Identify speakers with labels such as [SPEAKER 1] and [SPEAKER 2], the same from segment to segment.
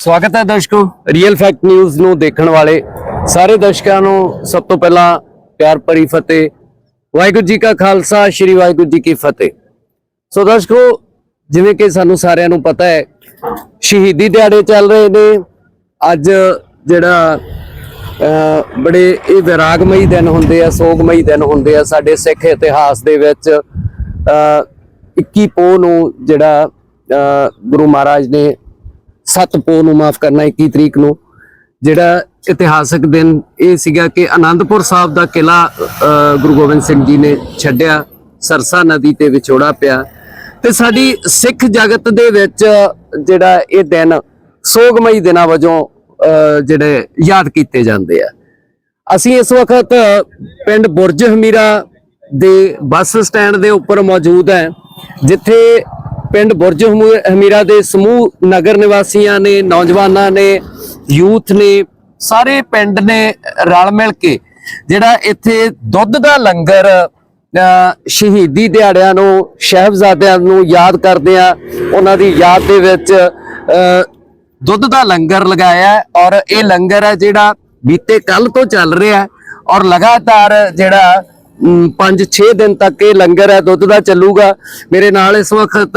[SPEAKER 1] ਸਵਾਗਤ ਹੈ ਦਰਸ਼ਕੋ। Real fact news ਨੂੰ ਦੇਖਣ ਵਾਲੇ ਸਾਰੇ ਦਰਸ਼ਕਾਂ ਨੂੰ ਸਭ ਤੋਂ ਪਹਿਲਾਂ ਪਿਆਰ ਭਰੀ ਫਤਿਹ। ਵਾਹਿਗੁਰੂ ਜੀ ਕਾ ਖਾਲਸਾ ਸ੍ਰੀ ਵਾਹਿਗੁਰੂ ਜੀ ਕੀ ਫਤਿਹ। ਸੋ ਦਰਸ਼ਕੋ ਜਿਵੇਂ ਕਿ ਸਾਨੂੰ ਸਾਰਿਆਂ ਨੂੰ ਪਤਾ ਹੈ ਸ਼ਹੀਦੀ ਦਿਹਾੜੇ ਚੱਲ ਰਹੇ ਨੇ। ਅੱਜ ਜਿਹੜਾ ਬੜੇ ਇਹ ਵਿਰਾਗਮਈ ਦਿਨ ਹੁੰਦੇ ਆ ਸੋਗਮਈ ਦਿਨ ਹੁੰਦੇ ਆ ਸਾਡੇ ਸਿੱਖ ਇਤਿਹਾਸ ਦੇ ਵਿੱਚ। ਅਹ, 21 ਪੋਹ ਨੂੰ ਜਿਹੜਾ ਗੁਰੂ ਮਹਾਰਾਜ ਨੇ 7 ਪੋਹ ਨੂੰ ਮਾਫ ਕਰਨਾ 21 ਤਰੀਕ ਨੂੰ। ਜਿਹੜਾ ਇਤਿਹਾਸਕ ਦਿਨ ਇਹ ਸੀਗਾ ਕਿ ਆਨੰਦਪੁਰ ਸਾਹਿਬ ਦਾ ਕਿਲਾ ਗੁਰੂ ਗੋਬਿੰਦ ਸਿੰਘ ਜੀ ਨੇ ਛੱਡਿਆ। ਸਰਸਾ ਨਦੀ ਤੇ ਵਿਛੋੜਾ ਪਿਆ। ਤੇ ਸਾਡੀ ਸਿੱਖ ਜਗਤ ਦੇ ਵਿੱਚ ਜਿਹੜਾ ਇਹ ਦਿਨ ਸੋਗਮਈ ਦਿਨਾਂ ਵਜੋਂ ਜਿਹੜੇ ਯਾਦ ਕੀਤੇ ਜਾਂਦੇ ਆ। ਅਸੀਂ ਇਸ ਵਕਤ ਪਿੰਡ ਬੁਰਜ ਹਮੀਰਾ ਦੇ ਬੱਸ ਸਟੈਂਡ ਦੇ ਉੱਪਰ ਮੌਜੂਦ ਹੈ, ਜਿੱਥੇ ਪਿੰਡ ਬੁਰਜ ਹਮੂ- ਹਮੀਰਾ ਦੇ ਸਮੂਹ ਨਗਰ ਨਿਵਾਸੀਆਂ ਨੇ ਨੌਜਵਾਨਾਂ ਨੇ ਯੂਥ ਨੇ ਸਾਰੇ ਪਿੰਡ ਨੇ ਰਲ ਮਿਲ ਕੇ ਜਿਹੜਾ ਇੱਥੇ ਦੁੱਧ ਦਾ ਲੰਗਰ ਅਹ, ਸ਼ਹੀਦੀ ਦਿਹਾੜਿਆਂ ਨੂੰ ਸ਼ਹਿਬਜ਼ਾਦਿਆਂ ਨੂੰ ਯਾਦ ਕਰਦੇ ਆ। ਉਹਨਾਂ ਦੀ ਯਾਦ ਦੇ ਵਿੱਚ ਅਹ, ਦੁੱਧ ਦਾ ਲੰਗਰ ਲਗਾਇਆ ਔਰ ਇਹ ਲੰਗਰ ਹੈ ਜਿਹੜਾ ਬੀਤੇ ਕੱਲ ਤੋਂ ਚੱਲ ਰਿਹਾ ਔਰ ਲਗਾਤਾਰ ਜਿਹੜਾ 5-6 ਦਿਨ ਤੱਕ ਇਹ ਲੰਗਰ ਹੈ ਦੁੱਧ ਦਾ ਚੱਲੂਗਾ। ਮੇਰੇ ਨਾਲ ਇਸ ਵਕਤ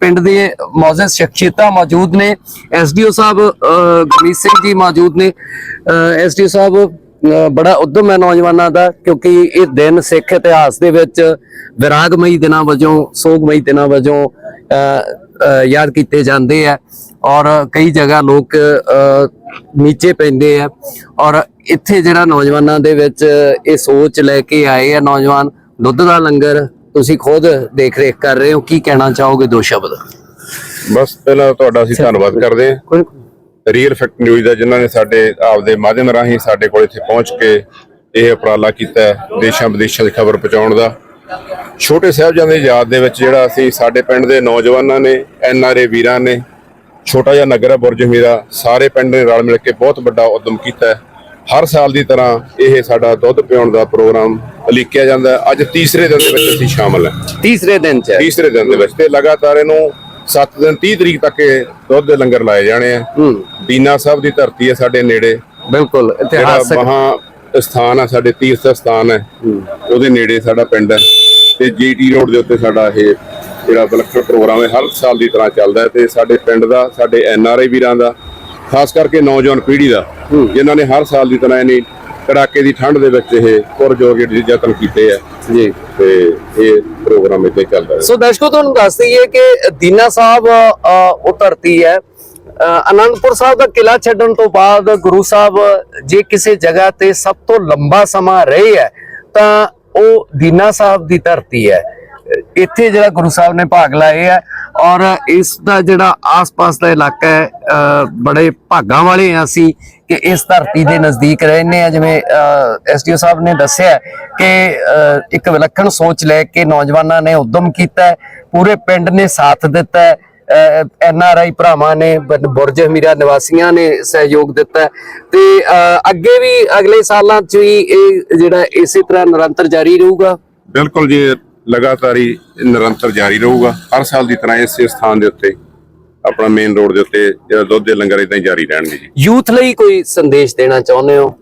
[SPEAKER 1] ਪਿੰਡ ਦੇ ਮੌਜੂਦ ਸ਼ਖਸੀਅਤਾਂ ਮੌਜੂਦ ਨੇ। ਐਸਡੀਓ ਸਾਹਿਬ ਅ, ਗੁਰਮੀਤ ਸਿੰਘ ਜੀ ਮੌਜੂਦ ਨੇ। ਐਸਡੀਓ ਸਾਹਿਬ ਬੜਾ ਉਦਮ ਹੈ ਨੌਜਵਾਨਾਂ ਦਾ ਕਿਉਂਕਿ ਇਹ ਦਿਨ ਸਿੱਖ ਇਤਿਹਾਸ ਦੇ ਵਿੱਚ ਵਿਰਾਗਮਈ ਦਿਨਾਂ ਵਜੋਂ ਸੋਗਮਈ ਦਿਨਾਂ ਵਜੋਂ ਯਾਦ ਕੀਤੇ ਜਾਂਦੇ ਆ ਔਰ ਕਈ ਜਗ੍ਹਾ ਲੋਕ ਨੀਚੇ ਪੈਂਦੇ ਆ। ਔਰ ਇੱਥੇ ਜਿਹੜਾ ਨੌਜਵਾਨਾਂ ਦੇ ਵਿੱਚ ਇਹ ਸੋਚ ਲੈ ਕੇ ਆਏ ਆ ਨੌਜਵਾਨ ਦੁੱਧ ਦਾ ਲੰਗਰ ਤੁਸੀਂ ਖੁਦ ਦੇਖ ਰੇਖ ਕਰ ਰਹੇ ਹੋ ਕੀ ਕਹਿਣਾ ਚਾਹੋਗੇ ਦੋ ਸ਼ਬਦ?
[SPEAKER 2] ਬਸ ਪਹਿਲਾਂ ਤੁਹਾਡਾ ਅਸੀਂ ਧੰਨਵਾਦ ਕਰਦੇ ਹਾਂ। ਰੀਅਲ ਫੈਕਟ ਨਿਊਜ਼ ਦਾ ਜਿਨ੍ਹਾਂ ਨੇ ਸਾਡੇ ਆਪਦੇ ਮਾਧਿਅਮ ਰਾਹੀਂ ਸਾਡੇ ਕੋਲ ਇੱਥੇ ਪਹੁੰਚ ਕੇ ਇਹ ਉਪਰਾਲਾ ਕੀਤਾ ਹੈ, ਦੇਸ਼ਾਂ ਵਿਦੇਸ਼ਾਂ ਦੀ ਖਬਰ ਪਹੁੰਚਾਉਣ ਦਾ। ਛੋਟੇ ਸਾਹਿਬਜ਼ਾਦੇ ਦੀ ਯਾਦ ਦੇ ਵਿੱਚ ਜਿਹੜਾ ਅਸੀਂ ਸਾਡੇ ਪਿੰਡ ਦੇ ਨੌਜਵਾਨਾਂ ਨੇ ਐਨ ਆਰ ਏ ਵੀਰਾਂ ਨੇ ਛੋਟਾ ਜਿਹਾ ਨਗਰ ਹੈ ਬੁਰਜ ਮੀਰਾ ਸਾਰੇ ਪਿੰਡ ਨੇ ਰਲ ਮਿਲ ਕੇ ਬਹੁਤ ਵੱਡਾ ਉਦਮ ਕੀਤਾ ਹੈ। ਹਰ ਸਾਲ ਦੀ ਤਰ੍ਹਾਂ ਇਹ ਸਾਡਾ ਦੁੱਧ ਪਿਉਣ ਦਾ ਪ੍ਰੋਗਰਾਮ ਉਲੀਕਿਆ ਜਾਂਦਾ ਅੱਜ ਤੀਸਰੇ ਦਿਨ ਦੇ ਵਿੱਚ ਅਸੀਂ ਸ਼ਾਮਲ ਹਾਂ।
[SPEAKER 1] ਤੀਸਰੇ ਦਿਨ ਚ।
[SPEAKER 2] ਤੀਸਰੇ ਦਿਨ ਦੇ ਵਿੱਚ ਤੇ ਲਗਾਤਾਰ ਇਹਨੂੰ 7 ਦਿਨ 30 ਤਰੀਕ ਤੱਕ ਇਹ ਦੁੱਧ ਦੇ ਲੰਗਰ ਲਾਏ ਜਾਣੇ ਆ। ਦੀਨਾ ਸਾਹਿਬ ਦੀ ਧਰਤੀ ਹੈ ਸਾਡੇ ਨੇੜੇ।
[SPEAKER 1] ਬਿਲਕੁਲ ਇਤਿਹਾਸਕ।
[SPEAKER 2] ਮਹਾ ਸਥਾਨ ਹੈ ਸਾਡੇ ਤੀਰਥ ਸਥਾਨ ਹੈ। ਉਹਦੇ ਨੇੜੇ ਸਾਡਾ ਪਿੰਡ ਹੈ। ਤੇ ਜੀਟੀ ਰੋਡ ਦੇ ਉੱਤੇ ਸਾਡਾ ਇਹ ਜਿਹੜਾ ਵਿਲੱਖਣ ਪ੍ਰੋਗਰਾਮ ਹੈ ਹਰ ਸਾਲ ਦੀ ਤਰ੍ਹਾਂ ਚੱਲਦਾ ਹੈ। ਤੇ ਸਾਡੇ ਪਿੰਡ ਦਾ ਸਾਡੇ ਐਨ ਆਰ ਆਈ ਵੀਰਾਂ ਦਾ ਖਾਸ ਕਰਕੇ ਨੌਜਵਾਨ ਪੀੜ੍ਹੀ ਦਾ ਜਿਨ੍ਹਾਂ ਨੇ ਹਰ ਸਾਲ ਦੀ ਤਰ੍ਹਾਂ ਇਹਨੀ ਕੜਾਕੇ ਦੀ ਠੰਡ ਦੇ ਵਿੱਚ ਇਹ ਪੁਰਜੋਰ ਜਿਹੜੇ ਯਤਨ ਕੀਤੇ ਆ
[SPEAKER 1] ਜੀ।
[SPEAKER 2] ਤੇ ਇਹ ਪ੍ਰੋਗਰਾਮ ਇੱਥੇ ਚੱਲਦਾ ਹੈ।
[SPEAKER 1] ਸੋ ਦਰਸ਼ਕੋ ਤੁਹਾਨੂੰ ਦੱਸ ਦਈਏ ਕਿ ਦੀਨਾ ਸਾਹਿਬ ਉਹ ਧਰਤੀ ਹੈ ਅਨੰਦਪੁਰ ਸਾਹਿਬ ਦਾ ਕਿਲਾ ਛੱਡਣ ਤੋਂ ਬਾਅਦ ਗੁਰੂ ਸਾਹਿਬ ਜੇ ਕਿਸੇ ਜਗ੍ਹਾ ਤੇ ਸਭ ਤੋਂ ਲੰਬਾ ਸਮਾਂ ਰਹੇ ਹੈ ਤਾਂ ਉਹ ਦੀਨਾ ਸਾਹਿਬ ਦੀ ਧਰਤੀ ਹੈ। ਇੱਥੇ ਜਿਹੜਾ ਗੁਰੂ ਸਾਹਿਬ ਨੇ ਭਾਗ ਲਾਏ ਹੈ ਔਰ ਇਸ ਦਾ ਜਿਹੜਾ ਆਸ-ਪਾਸ ਦਾ ਇਲਾਕਾ ਹੈ ਅ, ਬੜੇ ਭਾਗਾਂ ਵਾਲੇ ਹਾਂ ਅਸੀਂ ਕਿ ਇਸ ਧਰਤੀ ਦੇ ਨਜ਼ਦੀਕ ਰਹਿੰਦੇ ਆ ਜਿਵੇਂ ਐਸਡੀਓ ਸਾਹਿਬ ਨੇ ਦੱਸਿਆ ਕਿ ਅ, ਇੱਕ ਵਿਲੱਖਣ ਸੋਚ ਲੈ ਕੇ ਨੌਜਵਾਨਾਂ ਨੇ ਉਦਮ ਕੀਤਾ ਪੂਰੇ ਪਿੰਡ ਨੇ ਸਾਥ ਦਿੱਤਾ ਹੈ। ਐਨ ਆਰ ਆਈ ਭਰਾਵਾਂ ਨੇ ਬੁਰਜ ਹਮੀਰਾ ਨਿਵਾਸੀਆਂ ਨੇ ਸਹਿਯੋਗ ਦਿੱਤਾ ਤੇ ਅੱਗੇ ਵੀ ਅਗਲੇ ਸਾਲਾਂ 'ਚ ਵੀ ਇਹ ਜਿਹੜਾ ਇਸੇ ਤਰ੍ਹਾਂ ਨਿਰੰਤਰ ਜਾਰੀ ਰਹੂਗਾ?
[SPEAKER 2] ਬਿਲਕੁਲ ਜੀ ਲਗਾਤਾਰ ਹੀ ਨਿਰੰਤਰ ਜਾਰੀ ਰਹੂਗਾ। ਹਰ ਸਾਲ ਦੀ ਤਰ੍ਹਾਂ ਇਸੇ ਸਥਾਨ ਦੇ ਉੱਤੇ ਆਪਣਾ ਮੇਨ ਰੋਡ ਦੇ ਉੱਤੇ ਜਿਹੜਾ ਦੁੱਧ ਦੇ ਲੰਗਰ ਇਦਾਂ ਹੀ ਜਾਰੀ ਰਹਿਣਗੇ ਜੀ।
[SPEAKER 1] ਯੂਥ ਲਈ ਕੋਈ ਸੰਦੇਸ਼ ਦੇਣਾ ਚਾਹੁੰਦੇ ਹੋ?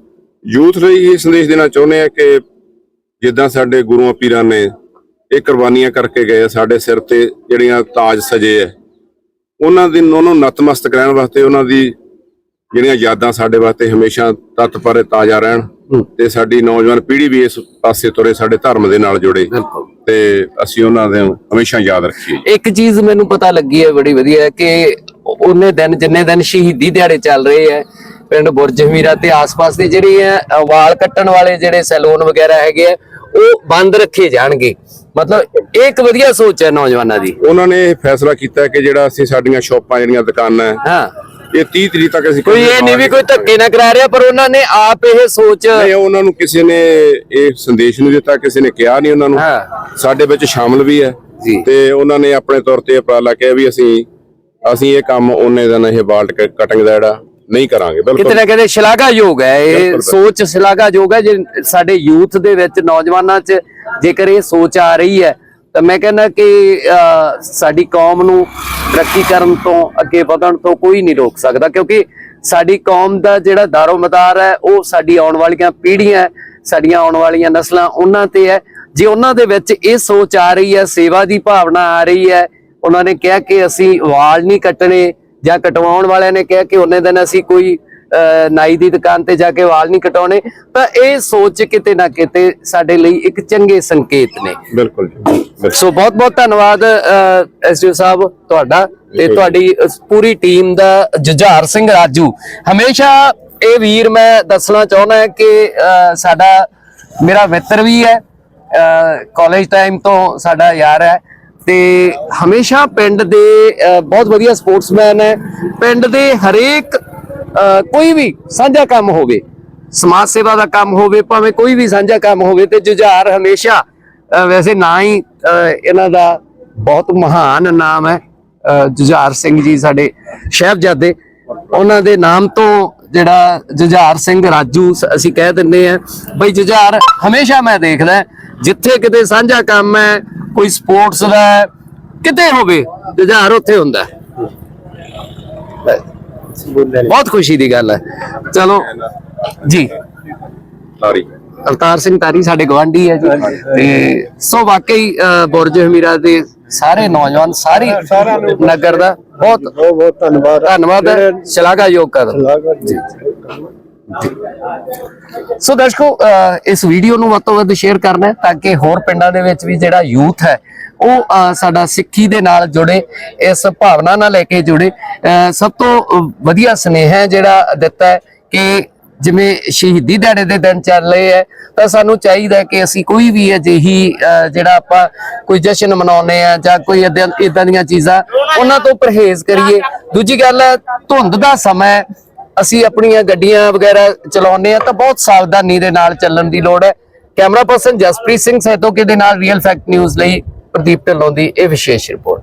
[SPEAKER 2] ਯੂਥ ਲਈ ਇਹ ਸੰਦੇਸ਼ ਦੇਣਾ ਚਾਹੁੰਦੇ ਆ ਕਿ ਜਿੱਦਾਂ ਸਾਡੇ ਗੁਰੂਆਂ ਪੀਰਾਂ ਨੇ ਇਹ ਕੁਰਬਾਨੀਆਂ ਕਰਕੇ ਗਏ ਸਾਡੇ ਸਿਰ ਤੇ ਜਿਹੜੀਆਂ ਤਾਜ ਸਜੇ ਆ ਉਹਨਾਂ ਦੀ ਉਹਨਾਂ ਨਤਮਸਤਕ ਰਹਿਣ ਵਾਸਤੇ ਉਹਨਾਂ ਦੀ ਜਿਹੜੀਆਂ ਯਾਦਾਂ ਸਾਡੇ ਵਾਸਤੇ ਹਮੇਸ਼ਾ ਤਤਪਰ ਤਾਜ਼ਾ ਰਹਿਣ ਤੇ ਸਾਡੀ ਨੌਜਵਾਨ ਪੀੜ੍ਹੀ ਵੀ ਇਸ ਪਾਸੇ ਤੁਰੇ ਸਾਡੇ ਧਰਮ ਦੇ ਨਾਲ ਜੁੜੇ। ਤੇ ਅਸੀਂ ਉਹਨਾਂ ਦੇ ਹਮੇਸ਼ਾ ਯਾਦ ਰੱਖੀਏ।
[SPEAKER 1] ਇੱਕ ਚੀਜ਼ ਮੈਨੂੰ ਪਤਾ ਲੱਗੀ ਹੈ ਬੜੀ ਵਧੀਆ ਕਿ ਉਹਨੇ ਦਿਨ ਜਿੰਨੇ ਦਿਨ ਸ਼ਹੀਦੀ ਦਿਹਾੜੇ ਚੱਲ ਰਹੇ ਹੈ ਪਿੰਡ ਬੁਰਜ ਹਮੀਰਾ ਤੇ ਆਸ-ਪਾਸ ਦੇ ਜਿਹੜੇ ਅ, ਵਾਲ ਕੱਟਣ ਵਾਲੇ ਜਿਹੜੇ ਸੈਲੂਨ ਵਗੈਰਾ ਹੈਗੇ ਆ ਉਹ ਬੰਦ ਰੱਖੇ ਜਾਣਗੇ। ਮਤਲਬ ਇਹ ਇੱਕ ਵਧੀਆ ਸੋਚ ਹੈ ਨੌਜਵਾਨਾਂ ਦੀ।
[SPEAKER 2] ਉਹਨਾਂ ਨੇ ਇਹ ਫੈਸਲਾ ਕੀਤਾ ਕਿ ਜਿਹੜਾ ਅਸੀਂ ਸਾਡੀਆਂ ਸ਼ਾਪਾਂ ਜਿਹੜੀਆਂ ਦੁਕਾਨਾਂ ਹੈ,
[SPEAKER 1] ਹਾਂ।
[SPEAKER 2] ਇਹ 30 ਤਰੀਕ ਤੱਕ ਅਸੀਂ
[SPEAKER 1] ਕੋਈ ਇਹ ਨਹੀਂ ਵੀ ਕੋਈ ਧੱਕੇ ਨਾ ਕਰਾ ਰਿਹਾ ਪਰ ਉਹਨਾਂ ਨੇ ਆਪ ਇਹ ਸੋਚ
[SPEAKER 2] ਨਹੀਂ ਉਹਨਾਂ ਨੂੰ ਕਿਸੇ ਨੇ ਇਹ ਸੰਦੇਸ਼ ਨਹੀਂ ਦਿੱਤਾ ਕਿਸੇ ਨੇ ਕਿਹਾ ਨਹੀਂ ਉਹਨਾਂ ਨੂੰ। ਸਾਡੇ ਵਿੱਚ ਸ਼ਾਮਲ ਵੀ ਹੈ। ਤੇ ਉਹਨਾਂ ਨੇ ਆਪਣੇ ਤੌਰ ਤੇ ਉਪਰਾਲਾ ਕਿਹਾ ਵੀ ਅਸੀਂ ਅਸੀਂ ਇਹ ਕੰਮ ਉਹਨੇ ਦਿਨ ਇਹ ਬਾਲਟ ਕਟਿੰਗ ਦਾ ਜਿਹੜਾ ਨਹੀਂ ਕਰਾਂਗੇ
[SPEAKER 1] ਕਿਤੇ ਨਾ ਕਿਤੇ ਸ਼ਲਾਘਾਯੋਗ ਹੈ ਇਹ ਸੋਚ ਸ਼ਲਾਘਾਯੋਗ ਹੈ ਜੇ ਸਾਡੇ ਯੂਥ ਦੇ ਵਿੱਚ ਨੌਜਵਾਨਾਂ 'ਚ ਜੇਕਰ ਇਹ ਸੋਚ ਆ ਰਹੀ ਹੈ ਤਾਂ ਮੈਂ ਕਹਿੰਦਾ ਕਿ ਸਾਡੀ ਕੌਮ ਨੂੰ ਤਰੱਕੀ ਕਰਨ ਤੋਂ ਅੱਗੇ ਵਧਣ ਤੋਂ ਕੋਈ ਨਹੀਂ ਰੋਕ ਸਕਦਾ ਕਿਉਂਕਿ ਸਾਡੀ ਕੌਮ ਦਾ ਜਿਹੜਾ ਦਾਰੋਮਦਾਰ ਹੈ ਉਹ ਸਾਡੀ ਆਉਣ ਵਾਲੀਆਂ ਪੀੜ੍ਹੀਆਂ ਸਾਡੀਆਂ ਆਉਣ ਵਾਲੀਆਂ ਨਸਲਾਂ ਉਹਨਾਂ ਤੇ ਹੈ। ਜੇ ਉਹਨਾਂ ਦੇ ਵਿੱਚ ਇਹ ਸੋਚ ਆ ਰਹੀ ਹੈ ਸੇਵਾ ਦੀ ਭਾਵਨਾ ਆ ਰਹੀ ਹੈ ਉਹਨਾਂ ਨੇ ਕਿਹਾ ਕਿ ਅਸੀਂ ਵਾਲ ਨਹੀਂ ਕੱਟਣੇ ਜਾਂ ਕਟਵਾਉਣ ਵਾਲਿਆਂ ਨੇ ਕਿਹਾ ਕਿ ਉਹਨੇ ਦਿਨ ਅਸੀਂ ਕੋਈ ਨਾਈ ਦੀ ਦੁਕਾਨ ਤੇ ਜਾ ਕੇ ਵਾਲ ਨਹੀਂ ਕਟਾਉਣੇ ਤਾਂ ਇਹ ਸੋਚ ਕਿਤੇ ਨਾ ਕਿਤੇ ਸਾਡੇ ਲਈ ਇੱਕ ਚੰਗੇ ਸੰਕੇਤ ਨੇ
[SPEAKER 2] ਬਿਲਕੁਲ ਜੀ।
[SPEAKER 1] ਸੋ ਬਹੁਤ ਬਹੁਤ ਧੰਨਵਾਦ ਐਸਡੀਓ ਸਾਹਿਬ ਤੁਹਾਡਾ ਤੇ। ਤੁਹਾਡੀ ਪੂਰੀ ਟੀਮ ਦਾ ਜੁਝਾਰ ਸਿੰਘ ਰਾਜੂ ਹਮੇਸ਼ਾ ਇਹ ਵੀਰ ਮੈਂ ਦੱਸਣਾ ਚਾਹੁੰਦਾ ਹਾਂ ਕਿ ਸਾਡਾ ਮੇਰਾ ਮਿੱਤਰ ਵੀ ਹੈ ਕਾਲਜ ਟਾਈਮ ਤੋਂ ਸਾਡਾ ਯਾਰ ਹੈ ਤੇ ਹਮੇਸ਼ਾ ਪਿੰਡ ਦੇ ਅਹ, ਬਹੁਤ ਵਧੀਆ ਸਪੋਰਟਸਮੈਨ ਹੈ। ਪਿੰਡ ਦੇ ਹਰੇਕ ਕੋਈ ਵੀ ਸਾਂਝਾ ਕੰਮ ਹੋਵੇ ਸਮਾਜ ਸੇਵਾ ਦਾ ਕੰਮ ਹੋਵੇ ਭਾਵੇਂ ਕੋਈ ਵੀ ਸਾਂਝਾ ਕੰਮ ਹੋਵੇ ਤੇ ਜੁਝਾਰ ਹਮੇਸ਼ਾ ਵੈਸੇ ਨਾ ਹੀ ਇਹਨਾਂ ਦਾ ਬਹੁਤ ਮਹਾਨ ਨਾਮ ਹੈ। ਅਹ ਜੁਝਾਰ ਸਿੰਘ ਜੀ ਸਾਡੇ ਸ਼ਹਿਬਜ਼ਾਦੇ ਉਹਨਾਂ ਦੇ ਨਾਮ ਤੋਂ ਜਿਹੜਾ ਜੁਝਾਰ ਸਿੰਘ ਰਾਜੂ ਅਸੀਂ ਕਹਿ ਦਿੰਦੇ ਆ ਬਈ ਜੁਝਾਰ ਹਮੇਸ਼ਾ ਮੈਂ ਦੇਖਦਾ ਜਿੱਥੇ ਕਿਤੇ ਸਾਂਝਾ ਕੰਮ ਹੈ ਕੋਈ ਸਪੋਰਟਸ ਦਾ ਕਿਤੇ ਹੋਵੇ ਜੁਝਾਰ ਉੱਥੇ ਹੁੰਦਾ। ਬਹੁਤ ਖੁਸ਼ੀ ਦੀ ਗੱਲ ਹੈ। ਚਲੋ ਜੀ।
[SPEAKER 2] ਸਾਰੀ
[SPEAKER 1] ਅਵਤਾਰ ਸਿੰਘ ਤਾਰੀ ਸਾਡੇ ਗਵਾਂਢੀ ਹੈ ਜੀ। ਤੇ ਸੋ ਵਾਕਈ ਬੁਰਜ ਹਮੀਰਾ ਦੇ ਸਾਰੇ ਨੌਜਵਾਨ ਸਾਰੀ ਨਗਰ ਦਾ ਬਹੁਤ
[SPEAKER 3] ਬਹੁਤ ਧੰਨਵਾਦ।
[SPEAKER 1] ਧੰਨਵਾਦ ਸ਼ਲਾਘਾਯੋਗ
[SPEAKER 3] ਜੀ।
[SPEAKER 1] ਸੋ ਦਰਸ਼ਕੋ ਇਸ ਵੀਡੀਓ ਨੂੰ ਵੱਧ ਤੋਂ ਵੱਧ ਸ਼ੇਅਰ ਕਰਨਾ ਤਾਂ ਕਿ ਹੋਰ ਪਿੰਡਾਂ ਦੇ ਵਿੱਚ ਵੀ ਜਿਹੜਾ ਯੂਥ ਹੈ ਉਹ ਸਾਡਾ ਸਿੱਖੀ ਦੇ ਨਾਲ ਜੁੜੇ ਇਸ ਭਾਵਨਾ ਨਾਲ ਲੈ ਕੇ ਜੁੜੇ। ਸਭ ਤੋਂ ਵਧੀਆ ਸੁਨੇਹਾ ਜਿਹੜਾ ਦਿੱਤਾ ਹੈ ਕਿ ਜਿਵੇਂ ਸ਼ਹੀਦੀ ਦਿਹਾੜੇ ਦੇ ਦਿਨ ਚੱਲ ਰਹੇ ਹੈ ਤਾਂ ਸਾਨੂੰ ਚਾਹੀਦਾ ਕਿ ਅਸੀਂ ਕੋਈ ਵੀ ਅਜਿਹੀ ਅ, ਜਿਹੜਾ ਆਪਾਂ ਕੋਈ ਜਸ਼ਨ ਮਨਾਉਂਦੇ ਆ ਜਾਂ ਕੋਈ ਇਦਾਂ ਦੀਆਂ ਚੀਜ਼ਾਂ ਉਹਨਾਂ ਤੋਂ ਪਰਹੇਜ਼ ਕਰੀਏ। ਦੂਜੀ ਗੱਲ ਹੈ ਧੁੰਦ ਦਾ ਸਮਾਂ ਅਸੀਂ ਆਪਣੀਆਂ ਗੱਡੀਆਂ ਵਗੈਰਾ ਚਲਾਉਂਦੇ ਆ ਤਾਂ ਬਹੁਤ ਸਾਵਧਾਨੀ ਦੇ ਨਾਲ ਚੱਲਣ ਦੀ ਲੋੜ ਹੈ। ਕੈਮਰਾ ਪਰਸਨ ਜਸਪ੍ਰੀਤ ਸਿੰਘ ਸੈਤੋਕੇ ਦੇ ਨਾਲ ਰੀਅਲ ਫੈਕਟ ਨਿਊਜ਼ ਲਈ ਪ੍ਰਦੀਪ ਢਿੱਲੋਂ ਦੀ ਇਹ ਵਿਸ਼ੇਸ਼ ਰਿਪੋਰਟ।